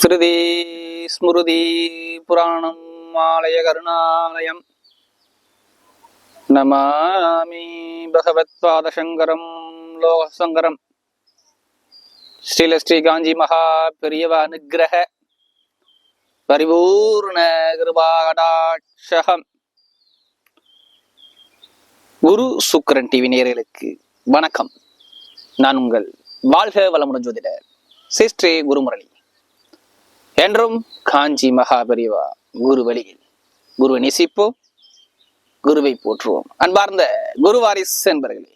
ஸ்ருதி ஸ்மிருதி புராணம் ஆலய கருணாலயம். நமாமி பகவத்பாதசங்கரம் லோகசங்கரம். ஸ்ரீல ஸ்ரீ காஞ்சி மகா பெரியவ அனுகிரக பரிபூர்ண கிருபாகடாட்சகம். குரு சுக்கரன் டிவி நேயர்களுக்கு வணக்கம். நான் உங்கள் வாழ்க வளமுடன் ஜோதிடர் சிஸ்ரீ குருமுரளி. என்றும் காஞ்சி மகாபரிவா குரு வழியில் குருவை நேசிப்போம் குருவை போற்றுவோம். அன்பார்ந்த குரு வாரிஸ் என்பர்களே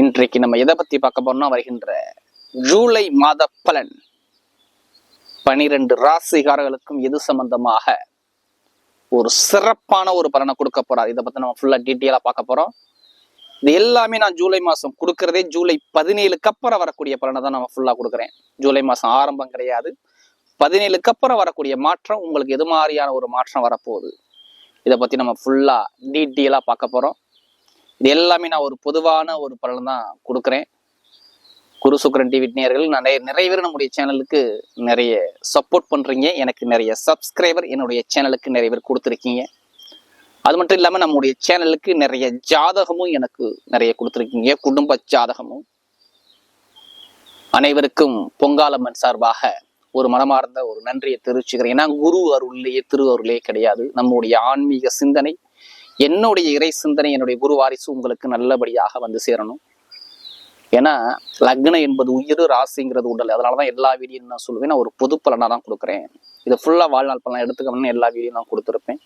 இன்றைக்கு நம்ம எதை பத்தி பார்க்க போறோம்னா வருகின்ற ஜூலை மாத பலன். பனிரெண்டு ராசிகாரர்களுக்கும் எது சம்பந்தமாக ஒரு சிறப்பான ஒரு பலனை கொடுக்க போறார்? இதை பத்தி நம்ம ஃபுல்லா டீட்டெயிலா பார்க்க போறோம். இது எல்லாமே நான் ஜூலை மாசம் கொடுக்கறதே ஜூலை பதினேழுக்கு அப்புறம் வரக்கூடிய பலனை தான் நம்ம ஃபுல்லா கொடுக்குறேன். ஜூலை மாசம் ஆரம்பம் கிடையாது. பதினேழுக்கு அப்புறம் வரக்கூடிய மாற்றம் உங்களுக்கு எது மாதிரியான ஒரு மாற்றம் வரப்போகுது? இதை பற்றி நம்ம ஃபுல்லாக டீட்டெயிலாக பார்க்க போகிறோம் இது எல்லாமே நான் ஒரு பொதுவான ஒரு பலன் தான் கொடுக்குறேன். குரு சுக்கரன் டிவி நேர்கள் நிறைய நிறைய பேர் நம்முடைய சேனலுக்கு நிறைய சப்போர்ட் பண்ணுறீங்க எனக்கு நிறைய சப்ஸ்கிரைபர் என்னுடைய சேனலுக்கு நிறைய பேர் கொடுத்துருக்கீங்க. அது மட்டும் இல்லாமல் நம்முடைய சேனலுக்கு நிறைய ஜாதகமும் எனக்கு நிறைய கொடுத்துருக்கீங்க. குடும்ப ஜாதகமும். அனைவருக்கும் பொங்காலம்மன் சார்பாக ஒரு மனமார்ந்த ஒரு நன்றியை தெரிவிச்சுக்கிறேன். ஏன்னா குரு அருள்லேயே திரு அருளே கிடையாது. நம்முடைய ஆன்மீக சிந்தனை என்னுடைய இறை சிந்தனை என்னுடைய குரு வாரிசு உங்களுக்கு நல்லபடியாக வந்து சேரணும். ஏன்னா லக்னம் என்பது உயிர் ராசிங்கிறது உடல். அதனாலதான் எல்லா வீடியும் நான் சொல்லுவேன். நான் ஒரு பொது பலனாக தான் கொடுக்குறேன். இதை ஃபுல்லாக வாழ்நாள் பலன் எடுத்துக்கணும்னு எல்லா வீடியும் நான் கொடுத்துருப்பேன்.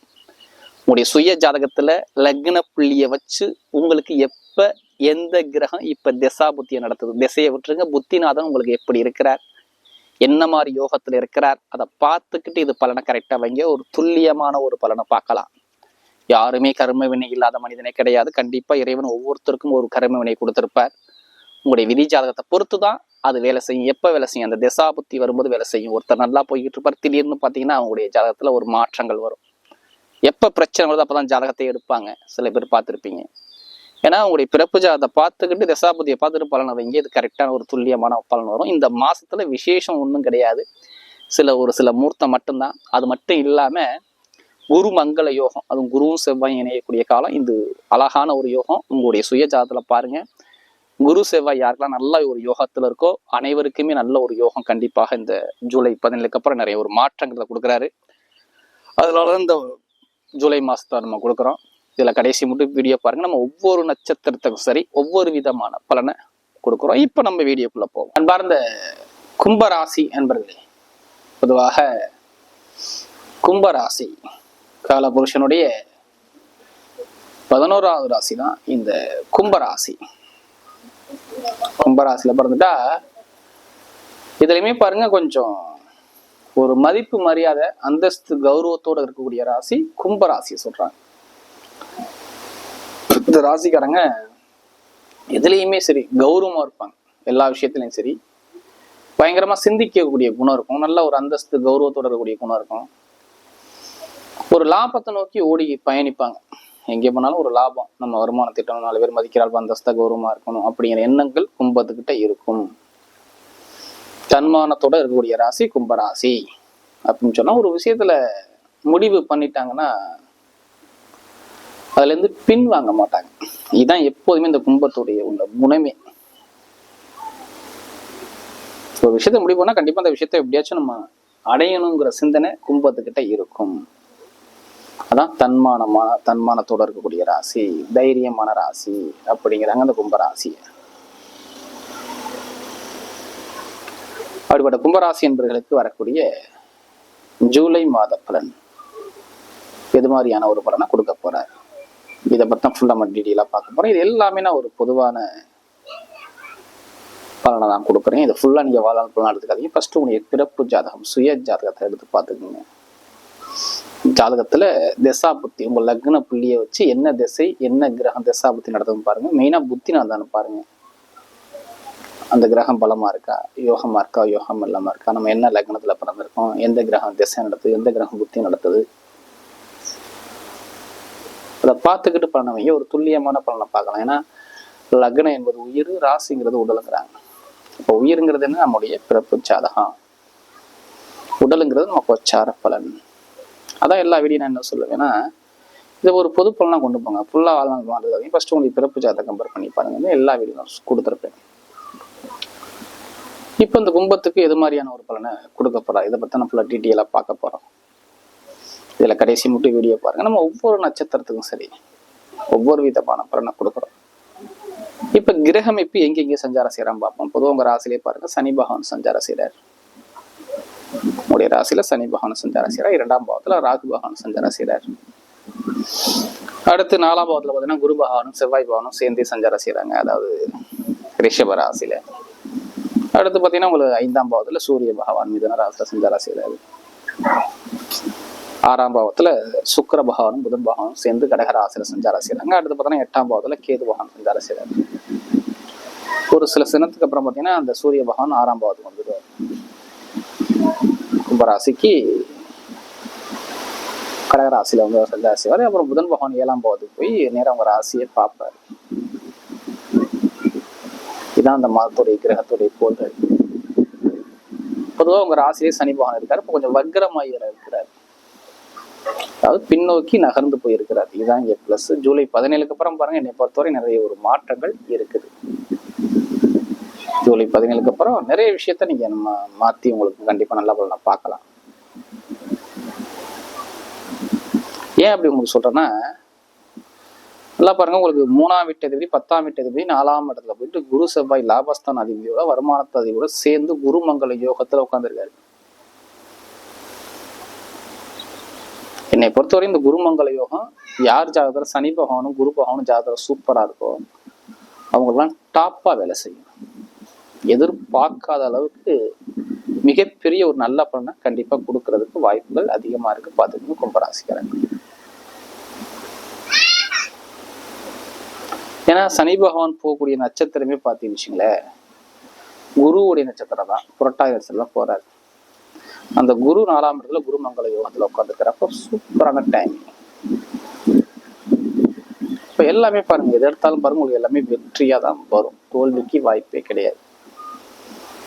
உங்களுடைய சுய ஜாதகத்தில் லக்ன புள்ளியை வச்சு உங்களுக்கு எப்போ எந்த கிரகம் இப்போ திசா புத்தியை நடத்துது? திசையை விட்டுருங்க. புத்திநாதன் உங்களுக்கு எப்படி இருக்கிறார்? என்ன மாதிரி யோகத்துல இருக்கிறார் அதை பார்த்துக்கிட்டு இது பலனை கரெக்டா வைங்க. ஒரு துல்லியமான ஒரு பலனை பார்க்கலாம். யாருமே கர்ம வினை இல்லாத மனிதனே கிடையாது. கண்டிப்பா இறைவன் ஒவ்வொருத்தருக்கும் ஒரு கர்ம வினை கொடுத்துருப்பார். உங்களுடைய விதி ஜாதகத்தை பொறுத்து தான் அது வேலை செய்யும். எப்ப வேலை செய்யும்? அந்த திசா புத்தி வரும்போது வேலை செய்யும். ஒருத்தர் நல்லா போய்கிட்டு இருப்பார். திடீர்னு பாத்தீங்கன்னா அவங்களுடைய ஜாதகத்தில் ஒரு மாற்றங்கள் வரும். எப்ப பிரச்சனை வருது அப்போ தான் ஜாதகத்தை எடுப்பாங்க. சில பேர் பார்த்துருப்பீங்க. ஏன்னா அவங்களுடைய பிறப்பு ஜாதத்தை பார்த்துக்கிட்டு தசாபதியை பார்த்துட்டு பலனை வைங்க இது கரெக்டான ஒரு துல்லியமான பலன் வரும். இந்த மாசத்துல விசேஷம் ஒன்றும் கிடையாது. சில ஒரு சில மூர்த்தம் மட்டும்தான். அது மட்டும் இல்லாம குரு மங்கள யோகம். அதுவும் குருவும் செவ்வாய் இணையக்கூடிய காலம். இது அழகான ஒரு யோகம். உங்களுடைய சுய ஜாதத்துல பாருங்க. குரு செவ்வாய் யாருக்கெல்லாம் நல்ல ஒரு யோகத்துல இருக்கோ அனைவருக்குமே நல்ல ஒரு யோகம் கண்டிப்பாக இந்த ஜூலை பதினேழுக்கு அப்புறம் நிறைய ஒரு மாற்றங்களை கொடுக்குறாரு. அதனால இந்த ஜூலை மாசத்தை நம்ம கொடுக்குறோம். இதுல கடைசி மட்டும் வீடியோ பாருங்க. நம்ம ஒவ்வொரு நட்சத்திரத்துக்கும் சரி ஒவ்வொரு விதமான பலனை கொடுக்குறோம். இப்ப நம்ம வீடியோக்குள்ள போவோம். அன்பார்ந்த கும்பராசி என்பர்களே பொதுவாக கும்பராசி காலபுருஷனுடைய பதினோராவது ராசி தான் இந்த கும்பராசி. கும்பராசியில பிறந்துட்டா இதுலயுமே பாருங்க கொஞ்சம் ஒரு மதிப்பு மரியாதை அந்தஸ்து கௌரவத்தோட இருக்கக்கூடிய ராசி கும்பராசி சொல்றாங்க. இந்த ராசிக்காரங்க எதுலேயுமே சரி கௌரவமாக இருப்பாங்க. எல்லா விஷயத்துலையும் சரி. பயங்கரமாக சிந்திக்கக்கூடிய குணம் இருக்கும். நல்ல ஒரு அந்தஸ்து கௌரவத்தோட இருக்கக்கூடிய குணம் இருக்கும். ஒரு லாபத்தை நோக்கி ஓடி பயணிப்பாங்க. எங்கே போனாலும் ஒரு லாபம். நம்ம வருமான திட்டம் நாலு பேர் மதிக்கிறாள் அந்தஸ்தா கௌரவமாக இருக்கணும் அப்படிங்கிற எண்ணங்கள் கும்பத்துக்கிட்ட இருக்கும். தன்மானத்தோட இருக்கக்கூடிய ராசி கும்பராசி. அப்படின்னு சொன்னால் ஒரு விஷயத்துல முடிவு பண்ணிட்டாங்கன்னா அதுல இருந்து பின் வாங்க மாட்டாங்க. இதுதான் எப்போதுமே இந்த கும்பத்துடைய உள்ள குணமே ஒரு விஷயத்த முடிவு பண்ணா கண்டிப்பா அந்த விஷயத்த எப்படியாச்சும் நம்ம அடையணுங்கிற சிந்தனை கும்பத்துக்கிட்ட இருக்கும். அதான் தன்மானமான தன்மானத்தோட இருக்கக்கூடிய ராசி தைரியமான ராசி அப்படிங்கிறாங்க அந்த கும்பராசி அப்படிப்பட்ட கும்பராசி என்பவர்களுக்கு வரக்கூடிய ஜூலை மாத பலன். எது மாதிரியான ஒரு பலனை கொடுக்க போறாரு? இதை பற்றி தான் நம்ம டீட்டெயிலாக பார்க்க போறோம். இது எல்லாமே நான் ஒரு பொதுவான பலனை தான் கொடுக்குறேன். இது ஃபுல்லா நீங்கள் வாழ்நாள் பலன் எடுத்துக்காதீங்க. ஃபஸ்ட்டு உங்களுடைய பிறப்பு ஜாதகம் சுய ஜாதகத்தை எடுத்து பார்த்துக்கோங்க. ஜாதகத்துல திசா புத்தி உங்கள் லக்ன புள்ளியை வச்சு என்ன திசை என்ன கிரகம் திசா புத்தி நடத்தும் பாருங்க. மெயினா புத்தி நடந்தான்னு பாருங்க. அந்த கிரகம் பலமா இருக்கா? யோகமா இருக்கா? யோகம் இல்லாம இருக்கா? நம்ம என்ன லக்னத்தில் பிறந்திருக்கோம்? எந்த கிரகம் திசை நடத்துது? எந்த கிரகம் புத்தி நடத்துது? அதை பார்த்துக்கிட்டு பலனை வைங்க ஒரு துல்லியமான பலனை பார்க்கலாம். ஏன்னா லக்னம் என்பது உயிர் ராசிங்கிறது உடலுங்கிறாங்க. இப்போ உயிருங்கிறது என்ன? நம்முடைய பிறப்பு சாதகம் உடலுங்கிறது நம்ம கோச்சார பலன். அதான் எல்லா வீடியும் நான் என்ன சொல்லுவேன்னா இதை ஒரு பொது பலனாக கொண்டு போங்க. ஃபுல்லாக வாழ்நாள் வாழ்றது ஃபர்ஸ்ட் உங்களுக்கு பிறப்பு ஜாதகம் கம்பேர் பண்ணி பாருங்க. எல்லா வீடியும் நான் கொடுத்துருப்பேன். இப்போ இந்த கும்பத்துக்கு எது மாதிரியான ஒரு பலனை கொடுக்க போறா? இதை பற்றி நம்ம ஃபுல்லாக டீட்டெயிலாக பார்க்க போகிறோம் இதில் கடைசி மட்டும் வீடியோ பாருங்க. நம்ம ஒவ்வொரு நட்சத்திரத்துக்கும் சரி ஒவ்வொரு விதமான பலனை கொடுக்குறோம். இப்போ கிரகமைப்பு எங்கெங்கே சஞ்சாரம் செய்கிறான் பார்ப்போம். பொதுவாக உங்கள் ராசிலே பாருங்க சனி பகவான் சஞ்சாரம் செய்கிறார் உங்களுடைய ராசியில் சனி பகவான் சஞ்சாரம் செய்கிறார் இரண்டாம் பாவத்தில் ராகு பகவான் சஞ்சாரம் செய்கிறார் அடுத்து நாலாம் பாவத்தில் பார்த்தீங்கன்னா குரு பகவானும் செவ்வாய் பகவானும் சேர்ந்து சஞ்சாரம் செய்கிறாங்க அதாவது ரிஷப ராசியில். அடுத்து பார்த்தீங்கன்னா உங்களுக்கு ஐந்தாம் பாவத்துல சூரிய பகவான் மிதன ராசியில் சஞ்சாரம் செய்கிறாரு ஆறாம் பாவத்துல சுக்கிர பகவானும் புதன் பகவானும் சேர்ந்து கடக சஞ்சாரம் செய்கிறாங்க அடுத்து பார்த்தீங்கன்னா எட்டாம் பாவத்துல கேது பகவான் சஞ்சாரம் செய்கிறாரு ஒரு சில சினத்துக்கு அப்புறம் பார்த்தீங்கன்னா அந்த சூரிய பகவான் ஆறாம் பாவத்துக்கு வந்துடுவார். கும்பராசிக்கு கடகராசியில வந்து சஞ்சாரம் செய்வார். அப்புறம் புதன் பகவான் ஏழாம் பாவத்துக்கு போய் நேரம் அவங்க ராசியை பார்ப்பார். இதுதான் அந்த மதத்துடைய கிரகத்துடைய கோள்கள். பொதுவாக உங்க ராசியிலே சனி பகவான் இருக்காரு. இப்போ கொஞ்சம் வக்ரமாயிர இருக்கிறார். அதாவது பின்னோக்கி நகர்ந்து போயிருக்கிறார். இதுதான் இங்க பிளஸ் ஜூலை பதினேழுக்கு அப்புறம் பாருங்க என்னை பொறுத்தவரை நிறைய ஒரு மாற்றங்கள் இருக்குது. ஜூலை பதினேழுக்கு அப்புறம் நிறைய விஷயத்த நீங்க நம்ம மாத்தி உங்களுக்கு கண்டிப்பா நல்ல பலனை பார்க்கலாம். ஏன் அப்படி உங்களுக்கு சொல்றேன்னா நல்லா பாருங்க உங்களுக்கு மூணாம் வீட்டு அதிபதி பத்தாம் வீட்டு அதிபதி நாலாம் இடத்துல போயிட்டு குரு செவ்வாய் லாபஸ்தான் அதிபதியோட வருமானத்து அதிபதியோட சேர்ந்து குருமங்கல யோகத்துல உட்காந்துருக்காரு என்னை பொறுத்தவரை இந்த குருமங்கல யோகம் யார் ஜாதகத்தில்? சனி பகவானும் குரு பகவானும் ஜாதகம் சூப்பராக இருக்கோ அவங்கெல்லாம் டாப்பா வேலை செய்யும். எதிர்பார்க்காத அளவுக்கு மிகப்பெரிய ஒரு நல்ல பலனை கண்டிப்பாக கொடுக்கறதுக்கு வாய்ப்புகள் அதிகமா இருக்கு. பார்த்துக்கணும் கும்பராசிக்காரங்க ஏன்னா சனி பகவான் போகக்கூடிய நட்சத்திரமே பார்த்தீங்கன்னு வச்சுங்களேன் குருவுடைய நட்சத்திரம் தான் புரட்டாதி நட்சத்திரம் போறாரு. அந்த குரு நாலாம் இடத்துல குருமங்கல யோகத்துல உட்காந்துருக்கிறப்ப சூப்பரான டைம் இப்ப எல்லாமே பாருங்க எது எடுத்தாலும் பாருங்க உங்களுக்கு எல்லாமே வெற்றியா தான் வரும். தோல்விக்கு வாய்ப்பே கிடையாது.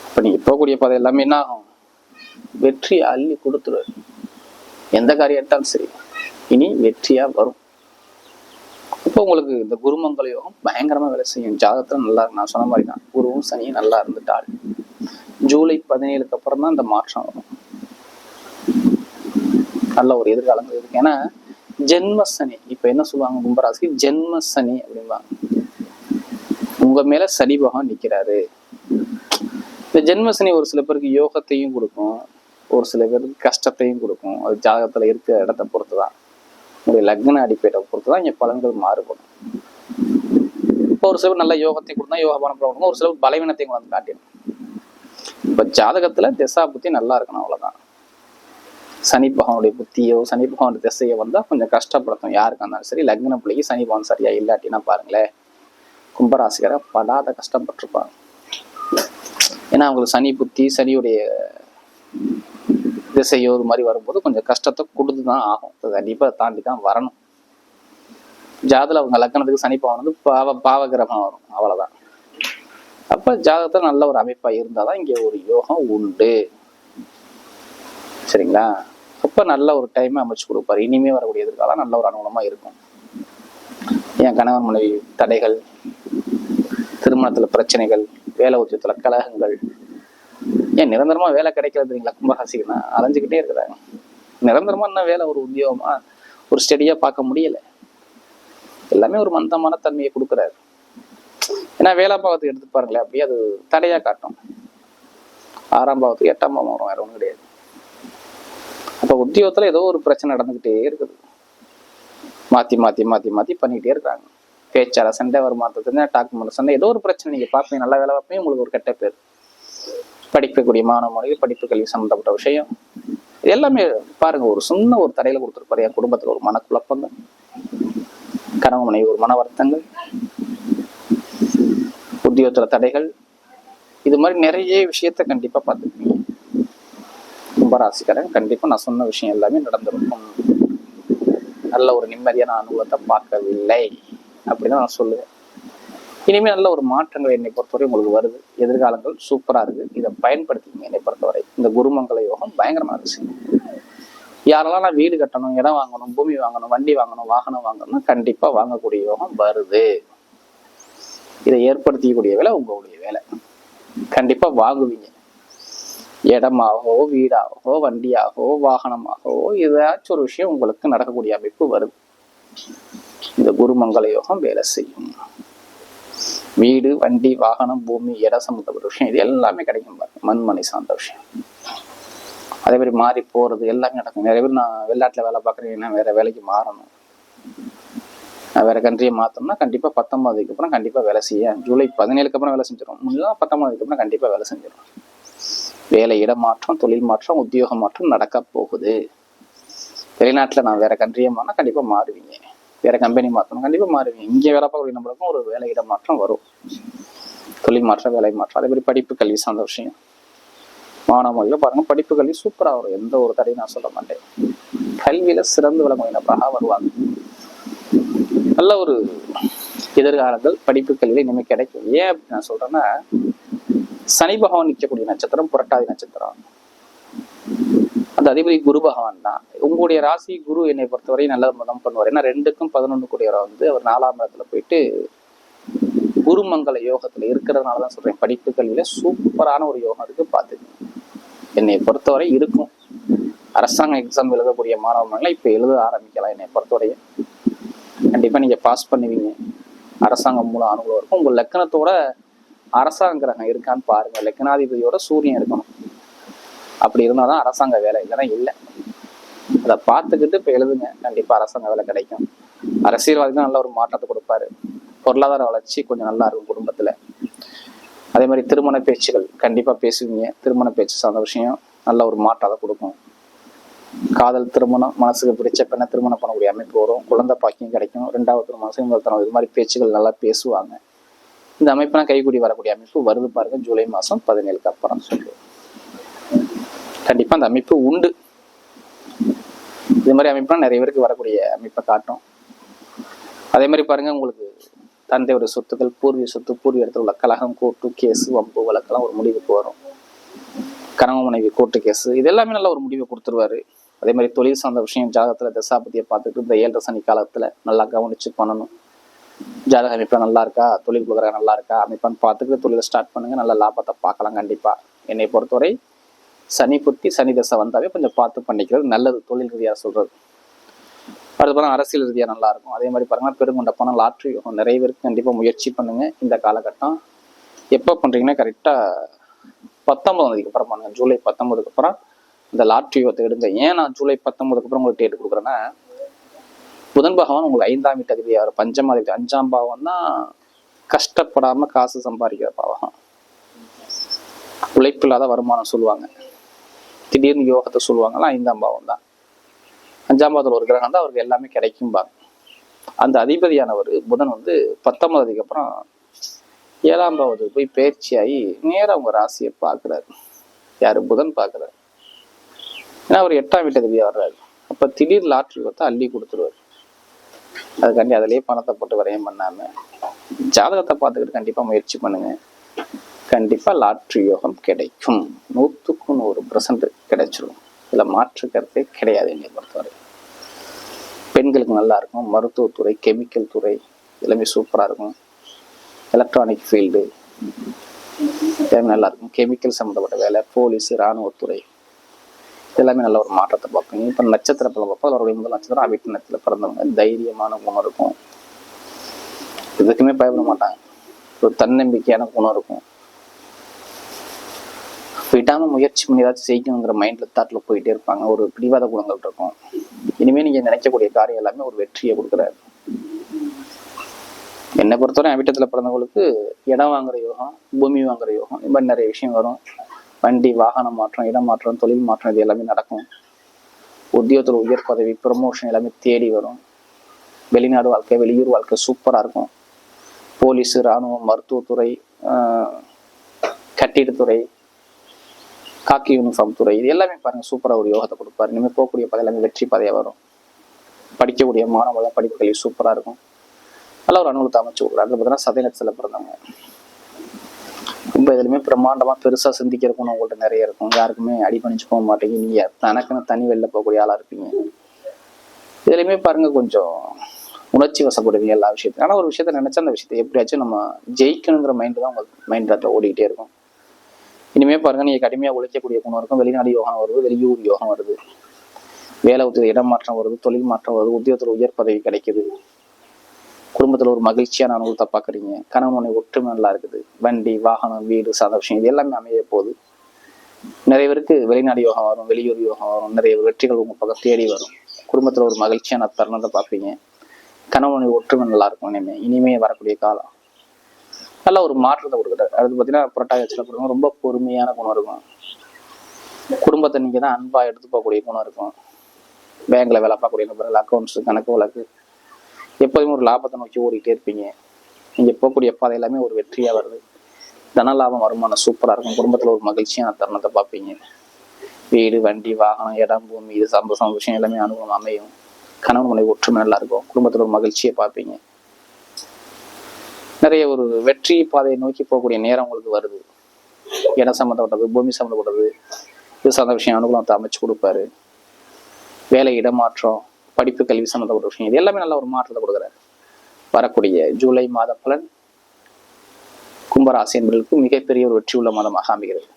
இப்ப நீங்க போகக்கூடிய பாதை எல்லாமே என்ன ஆகும்? வெற்றி அள்ளி கொடுத்துருவாரு எந்த காரியம் எடுத்தாலும் சரி இனி வெற்றியா வரும். இப்போ உங்களுக்கு இந்த குருமங்கல யோகம் பயங்கரமா வேலை செய்யும். ஜாதகத்துல நல்லா இருக்கு. நான் சொன்ன மாதிரி தான் குருவும் சனியும் நல்லா இருந்துட்டாள் ஜூலை பதினேழுக்கு அப்புறம் தான் இந்த மாற்றம் வரும். நல்ல ஒரு எதிர்காலங்கள் இருக்கு. ஏன்னா ஜென்ம சனி இப்ப என்ன சொல்லுவாங்க கும்பராசிக்கு? ஜென்ம சனி அப்படிம்பாங்க. உங்க மேல சனி பகவான் நிக்கிறாரு. இந்த ஜென்ம சனி ஒரு சில பேருக்கு யோகத்தையும் கொடுக்கும். ஒரு சில பேருக்கு கஷ்டத்தையும் கொடுக்கும். அது ஜாதகத்துல இருக்கிற இடத்த பொறுத்து தான் உங்களுடைய லக்ன அடிப்பேட்டை பொறுத்துதான் இங்க பலன்கள் மாறுபடும். இப்போ ஒரு சிலர் நல்ல யோகத்தை கொடுத்தா யோக பலன் கொடுக்கும். ஒரு சிலர் பலவீனத்தையும் கொண்டு வந்து காட்டிடும் இப்ப ஜாதகத்துல திசா புத்தி நல்லா இருக்கணும் அவ்வளவுதான். சனி பகவானுடைய புத்தியோ சனி பகவானுடைய திசையோ வந்தா கொஞ்சம் கஷ்டப்படுத்தும். யாருக்கா இருந்தாலும் சரி லக்ன பிள்ளைக்கு சனி பகவான் சரியா இல்லாட்டினா பாருங்களேன் கும்பராசிகரை படாத கஷ்டப்பட்டிருப்பாங்க. ஏன்னா அவங்களுக்கு சனி புத்தி சனியுடைய திசையோ இது மாதிரி வரும்போது கொஞ்சம் கஷ்டத்தை கொடுத்து தான் ஆகும். கண்டிப்பாக கண்டிப்பா தாண்டி தான் வரணும். ஜாதத்தில் அவங்க லக்கணத்துக்கு சனி பகவான் வந்து பாவ பாவகிரகம் வரும். அவ்வளவுதான். அப்ப ஜாதகத்தில் நல்ல ஒரு அமைப்பா இருந்தாதான் இங்க ஒரு யோகம் உண்டு. சரிங்களா? அப்போ நல்ல ஒரு டைமை அமைச்சு கொடுப்பாரு. இனிமே வரக்கூடிய எதிர்காலம் நல்ல ஒரு அனுகூலமாக இருக்கும். என் கணவன் மனைவி தடைகள் திருமணத்தில் பிரச்சனைகள் வேலை உச்சத்தில் கலகங்கள். ஏன் நிரந்தரமாக வேலை கிடைக்கிறது இல்லைங்களா? கும்பராசிக்குன்னா அலைஞ்சிக்கிட்டே இருக்கிறாங்க நிரந்தரமாக என்ன வேலை ஒரு உத்தியோகமாக ஒரு ஸ்டெடியாக பார்க்க முடியலை. எல்லாமே ஒரு மந்தமான தன்மையை கொடுக்குறாரு. ஏன்னா வேலை பாவத்துக்கு எடுத்து பாருங்களேன் அப்படியே அது தடையாக காட்டும். ஆறாம் பாவத்துக்கு எட்டாம் பாவம் வரும் வேற ஒன்றும் கிடையாது. அப்போ உத்தியோகத்தில் ஏதோ ஒரு பிரச்சனை நடந்துக்கிட்டே இருக்குது. மாற்றி மாற்றி மாற்றி மாற்றி பண்ணிக்கிட்டே இருக்காங்க. பேச்சாளர் சண்டை வருமானத்துக்கு டாக்குமெண்ட் சண்டை ஏதோ ஒரு பிரச்சனை நீங்கள் பார்ப்பீங்க நல்ல வேலை பார்ப்பீங்க உங்களுக்கு ஒரு கெட்ட பேர். படிக்கக்கூடிய மாணவ மொழிகள் படிப்பு கல்வி சம்மந்தப்பட்ட விஷயம். இது எல்லாமே பாருங்க ஒரு சின்ன ஒரு தடையில கொடுத்துருப்பாரு என் குடும்பத்தில் ஒரு மனக்குழப்பங்கள். கணவன் மனைவி ஒரு மன வருத்தங்கள். உத்தியோகத்தில் தடைகள். இது மாதிரி நிறைய விஷயத்த கண்டிப்பாக பார்த்துருக்கீங்க கும்பராசிக்காரன் கண்டிப்பா நான் சொன்ன விஷயம் எல்லாமே நடந்திருக்கும். நல்ல ஒரு நிம்மதியான அனுபவத்தை பார்க்கவில்லை. அப்படின்னு நான் சொல்லுவேன். இனிமேல் நல்ல ஒரு மாற்றங்கள் என்னை பொறுத்தவரை உங்களுக்கு வருது. எதிர்காலங்கள் சூப்பரா இருக்கு. இதை பயன்படுத்திக்கங்க என்னை பொறுத்தவரை. இந்த குருமங்கல யோகம் பயங்கரமாக விஷயம் யாரெல்லாம் நான் வீடு கட்டணும் இடம் வாங்கணும் பூமி வாங்கணும் வண்டி வாங்கணும் வாகனம் வாங்கணும்னா கண்டிப்பா வாங்கக்கூடிய யோகம் வருது. இதை ஏற்படுத்திக்கக்கூடிய வேலை உங்களுடைய வேலை. கண்டிப்பா வாங்குவீங்க. இடமாகவோ வீடாகவோ வண்டியாகவோ வாகனமாகவோ ஏதாச்சும் ஒரு விஷயம் உங்களுக்கு நடக்கக்கூடிய அமைப்பு வருது இந்த குருமங்கள யோகம் வேலை செய்யும். வீடு வண்டி வாகனம் பூமி இடம் சம்மந்தப்பட்ட விஷயம் இது எல்லாமே கிடைக்கும் பாருங்க மண்மனை சார்ந்த விஷயம். அதே மாதிரி மாறி போறது எல்லாமே நடக்கும். நிறைய பேர் நான் வெளிநாட்டுல வேலை பார்க்குறீங்கன்னா வேற வேலைக்கு மாறணும். நான் வேற கண்ட்ரியை மாத்தணும்னா கண்டிப்பா பத்தொன்பதுக்கு அப்புறம் கண்டிப்பா வேலை செய்ய ஜூலை பதினேழுக்கு அப்புறம் வேலை செஞ்சிடும் முன்னெல்லாம் பத்தொன்பதுக்கு அப்புறம் கண்டிப்பா வேலை செஞ்சிடும் வேலை இடமாற்றம் தொழில் மாற்றம் உத்தியோக மாற்றம் நடக்க போகுது. வெளிநாட்டுல நான் வேற கண்ட்ரியை மாறினா கண்டிப்பா மாறுவீங்க. வேற கம்பெனி மாற்றணும் கண்டிப்பா மாறுவீங்க. இங்கே வேலை பார்க்கக்கூடிய நம்மளுக்கும் ஒரு வேலை இடமாற்றம் வரும். தொழில் மாற்றம் வேலை மாற்றம் அதே மாதிரி படிப்பு கல்வி சார்ந்த விஷயம். மாணவர்கள் பாருங்க படிப்பு கல்வி சூப்பரா வரும். எந்த ஒரு தடையும் நான் சொல்ல மாட்டேன். கல்வியில சிறந்து விளங்கும் நபராக வருவாங்க. நல்ல ஒரு எதிர்காலங்கள் படிப்பு கல்வியில இனிமே கிடைக்கும். ஏன் அப்படி நான் சொல்றேன்னா சனி பகவான் நிற்கக்கூடிய நட்சத்திரம் புரட்டாதி நட்சத்திரம். அந்த அதிபதி குரு பகவான் தான். உங்களுடைய ராசி குரு என்னை பொறுத்தவரை நல்ல மதம் பண்ணுவார். ஏன்னா ரெண்டுக்கும் பதினொன்று கூடியவரை வந்து அவர் நாலாம் இடத்துல போயிட்டு குருமங்கல யோகத்துல இருக்கிறதுனால தான் சொல்றேன். படிப்பு கல்வியில சூப்பரான ஒரு யோகம் இருக்கு பார்த்துக்கோங்க. என்னை பொறுத்தவரை இருக்கும். அரசாங்க எக்ஸாம் எழுதக்கூடிய மாணவர்கள்லாம் இப்ப எழுத ஆரம்பிக்கலாம் என்னை பொறுத்தவரைய. கண்டிப்பா நீங்க பாஸ் பண்ணுவீங்க. அரசாங்கம் மூலம் அனுகூலம் இருக்கும். உங்க லக்கணத்தோட அரசாங்க கிரகம் இருக்கான்னு பாருங்க. லக்னாதிபதியோட சூரியன் இருக்கணும். அப்படி இருந்தாதான் அரசாங்க வேலை. இல்லைன்னா இல்லை. அதை பார்த்துக்கிட்டு இப்போ எழுதுங்க. கண்டிப்பா அரசாங்க வேலை கிடைக்கும். அரசியல்வாதிகள் நல்ல ஒரு மாற்றத்தை கொடுப்பாரு. பொருளாதார வளர்ச்சி கொஞ்சம் நல்லா இருக்கும் குடும்பத்துல. அதே மாதிரி திருமண பேச்சுகள். கண்டிப்பா பேசுவீங்க. திருமண பேச்சு சார்ந்த விஷயம் நல்ல ஒரு மாற்றத்தை கொடுக்கும். காதல் திருமணம் மனசுக்கு பிடிச்ச பெண்ணை திருமணம் பண்ணக்கூடிய அமைப்பு வரும். குழந்தை பாக்கியம் கிடைக்கும். ரெண்டாவது திருமணம் முதல் தரம் இது மாதிரி பேச்சுகள் நல்லா பேசுவாங்க. இந்த அமைப்பெல்லாம் கைகூடி வரக்கூடிய அமைப்பு வருது பாருங்க ஜூலை மாசம் பதினேழுக்கு அப்புறம் சொல்லுவோம் கண்டிப்பா அந்த அமைப்பு உண்டு. இது மாதிரி அமைப்புலாம் நிறைய பேருக்கு வரக்கூடிய அமைப்பை காட்டும். அதே மாதிரி பாருங்க உங்களுக்கு தந்தையோட சொத்துக்கள் பூர்வீக சொத்து பூர்வீக இடத்துல உள்ள கலகம் கோர்ட்டு கேஸ் வம்பு வழக்கெல்லாம் ஒரு முடிவுக்கு வரும். கணவன் மனைவி கோர்ட்டு கேஸ் இது எல்லாமே நல்ல ஒரு முடிவை கொடுத்துருவாரு. அதே மாதிரி தொழில் சார்ந்த விஷயம் ஜாதகத்துல தசாபதியை பார்த்துட்டு இந்த ஏழரை சனி காலத்துல நல்லா கவனிச்சு பண்ணணும். ஜாதக அமைப்பில் நல்லா இருக்கா தொழில் கொடுக்குற நல்லா இருக்கா அமைப்பான்னு பார்த்துக்கிட்டு தொழிலை ஸ்டார்ட் பண்ணுங்க. நல்ல லாபத்தை பார்க்கலாம் கண்டிப்பாக என்னை பொறுத்தவரை சனி புத்தி சனி தசை வந்தாவே கொஞ்சம் பார்த்து பண்ணிக்கிறது நல்லது. தொழில் ரீதியாக சொல்கிறது அடுத்து பாருங்க அரசியல் ரீதியாக நல்லா இருக்கும் அதே மாதிரி பாருங்க பெருங்கொண்ட பணம் லாட்ரி நிறைய பேருக்கு கண்டிப்பாக முயற்சி பண்ணுங்க. இந்த காலகட்டம் எப்போ பண்ணுறீங்கன்னா கரெக்டாக பத்தொன்பதாம் தேதிக்கு அப்புறம் பண்ணுங்கள் ஜூலை பத்தொன்பதுக்கு அப்புறம் இந்த லாட்ரி யோகத்தை எடுங்க. ஏன் நான் ஜூலை பத்தொம்பதுக்கு அப்புறம் உங்களுக்கு டேட் கொடுக்குறேன்னா புதன் பகவான் உங்களுக்கு ஐந்தாம் வீட்டு அதிபதி அவர் பஞ்சமாதிபதி அஞ்சாம் பாவம் தான் கஷ்டப்படாம காசு சம்பாதிக்கிற பாவகம் உழைப்பில்லாத வருமானம் சொல்லுவாங்க. திடீர்னு யோகத்தை சொல்லுவாங்கலாம் ஐந்தாம் பாவம் தான். அஞ்சாம் பாவத்தில் ஒரு கிரகம் தான் அவருக்கு எல்லாமே கிடைக்கும்பாங்க அந்த அதிபதியானவர் புதன் வந்து பத்தொன்பதுக்கு அப்புறம் ஏழாம் பாவத்துக்கு போய் பயிற்சியாகி நேராக உங்க ராசியை பார்க்குறாரு. யாரு? புதன் பார்க்குறாரு. ஏன்னா அவர் எட்டாம் வீட்டு அதிபதியா வர்றாரு அப்போ திடீர் லாட்ரி பார்த்தா அள்ளி கொடுத்துருவாரு. அதுக்காண்டி அதிலேயே பணத்தை போட்டு விரயம் பண்ணாமல் ஜாதகத்தை பார்த்துக்கிட்டு கண்டிப்பாக முயற்சி பண்ணுங்க. கண்டிப்பா லாட்ரி யோகம் கிடைக்கும். நூற்றுக்கு நூறு பர்சன்ட் கிடைச்சிரும். இதில் மாற்று கருத்தே கிடையாது என்னை பொறுத்தவரை. பெண்களுக்கு நல்லா இருக்கும். மருத்துவத்துறை கெமிக்கல் துறை எல்லாமே சூப்பராக இருக்கும். எலக்ட்ரானிக் ஃபீல்டு எல்லாமே நல்லா இருக்கும். கெமிக்கல் சம்மந்தப்பட்ட வேலை போலீஸ் இராணுவத்துறை எல்லாமே நல்ல ஒரு மாற்றத்தை பார்க்கும் இப்போ நட்சத்திர பலம் பார்ப்போம் அவருடைய முதல் நட்சத்திரம் அவிட்டு நட்சத்திரம் பிறந்தவங்க. தைரியமான குணம் இருக்கும். எதுக்குமே பயப்பட மாட்டாங்க. ஒரு தன்னம்பிக்கையான குணம் இருக்கும். விடாம முயற்சி பண்ணி ஏதாச்சும் செய்யணுங்கிற மைண்ட்ல தாட்ல போயிட்டே இருப்பாங்க. ஒரு பிடிவாத குணங்கள் இருக்கும். இனிமே நீங்க நினைக்கக்கூடிய காரியம் எல்லாமே ஒரு வெற்றியை கொடுக்குறாரு. என்னை பொறுத்தவரை அவிட்டத்துல பிறந்தவங்களுக்கு இடம் வாங்குற யோகம் பூமி வாங்குற யோகம் இது மாதிரி நிறைய விஷயம் வரும். வண்டி வாகன மாற்றம் இடம் மாற்றம் தொழில் மாற்றம் இது எல்லாமே நடக்கும். உத்தியோகத்தில் உயர் பதவி ப்ரமோஷன் எல்லாமே தேடி வரும். வெளிநாடு வாழ்க்கை வெளியூர் வாழ்க்கை சூப்பராக இருக்கும். போலீஸ் இராணுவம் மருத்துவத்துறை கட்டிடத்துறை காக்கி யூனிஃபார்ம் துறை இது எல்லாமே பாருங்க சூப்பராக ஒரு யோகத்தை கொடுப்பாரு. இனிமேல் போகக்கூடிய பாதை எல்லாமே வெற்றி பதவியாக வரும். படிக்கக்கூடிய மாணவர்கள் படிப்பு கல்வி இருக்கும். நல்ல ஒரு அனுகூலத்தை அமைச்சு கொடுக்குறாங்க பார்த்தீங்கன்னா சதயத்தில் பிறந்தவங்க. இதுலையுமே பிரம்மாண்டமா பெருசாக சிந்திக்கிற குணம் உங்கள்கிட்ட நிறைய இருக்கும். யாருக்குமே அடிபணிச்சு போக மாட்டீங்க. நீங்க தனக்குன்னு தனி வெளில போகக்கூடிய ஆளா இருப்பீங்க. இதுலையுமே பாருங்க கொஞ்சம் உணர்ச்சி வசப்படுவீங்க எல்லா விஷயத்தையும். ஆனால் ஒரு விஷயத்த நினச்சா அந்த விஷயத்தை எப்படியாச்சும் நம்ம ஜெயிக்கணுங்கிற மைண்ட் தான் உங்களுக்கு மைண்ட் அதில் ஓடிக்கிட்டே இருக்கும். இனிமே பாருங்க நீங்கள் கடுமையாக உழைக்கக்கூடிய குணம் இருக்கும். வெளிநாடு யோகம் வருது வெளியூர் யோகம் வருது. வேலை உத்தியோக இடம் மாற்றம் வருது தொழில் மாற்றம் வருது உத்தியோகத்தில் உயர் பதவி கிடைக்குது. குடும்பத்துல ஒரு மகிழ்ச்சியான அனுபவத்தை பார்க்குறீங்க. கணவனை ஒற்றுமை நல்லா இருக்குது. வண்டி வாகனம் வீடு சாத விஷயம் இது எல்லாமே அமைய போகுது. நிறைய பேருக்கு வெளிநாடு யோகம் வரும் வெளியூர் யோகம் வரும் நிறைய வெற்றிகள் உங்க பக்கம் தேடி வரும். குடும்பத்துல ஒரு மகிழ்ச்சியான தருணத்தை பார்ப்பீங்க கணவனை ஒற்றுமை நல்லா இருக்கும் இனிமே. இனிமே வரக்கூடிய காலம். நல்ல ஒரு மாற்றத்தை கொடுக்குறாரு. அடுத்து பார்த்தீங்கன்னா புரட்டாதி வச்சுல ரொம்ப பொறுமையான குணம் இருக்கும். குடும்பத்தை நீங்க தான் அன்பாக எடுத்து போகக்கூடிய குணம் இருக்கும். பேங்க்ல வேலை பார்க்கக்கூடிய நபர்கள் அக்கௌண்ட்ஸ் கணக்கு வழக்கு எப்போதுமே ஒரு லாபத்தை நோக்கி ஓடிட்டே இருப்பீங்க. நீங்கள் போகக்கூடிய பாதை எல்லாமே ஒரு வெற்றியாக வருது. தன லாபம் வருமானம் சூப்பராக இருக்கும். குடும்பத்தில் ஒரு மகிழ்ச்சியான தருணத்தை பார்ப்பீங்க. வீடு வண்டி வாகனம் இடம் பூமி இது சந்தோஷம் விஷயம் எல்லாமே அனுகூலம் அமையும். கணவன் மனைவி ஒற்றுமை நல்லா இருக்கும். குடும்பத்தில் ஒரு மகிழ்ச்சியை பார்ப்பீங்க. நிறைய ஒரு வெற்றி பாதையை நோக்கி போகக்கூடிய நேரம் உங்களுக்கு வருது. இடம் சம்மந்தப்பட்டது பூமி சம்மந்தப்பட்டது இது சார்ந்த விஷயம் அனுகூலத்தை அமைச்சு கொடுப்பாரு. வேலை இடமாற்றம் படிப்பு கல்வி சம்மந்தப்பட்ட விஷயம். இது எல்லாமே நல்ல ஒரு மாற்றத்தை கொடுக்குறாரு. வரக்கூடிய ஜூலை மாத பலன் கும்பராசி என்பதற்கு மிகப்பெரிய ஒரு வெற்றி உள்ள மாதமாக அமைகிறது.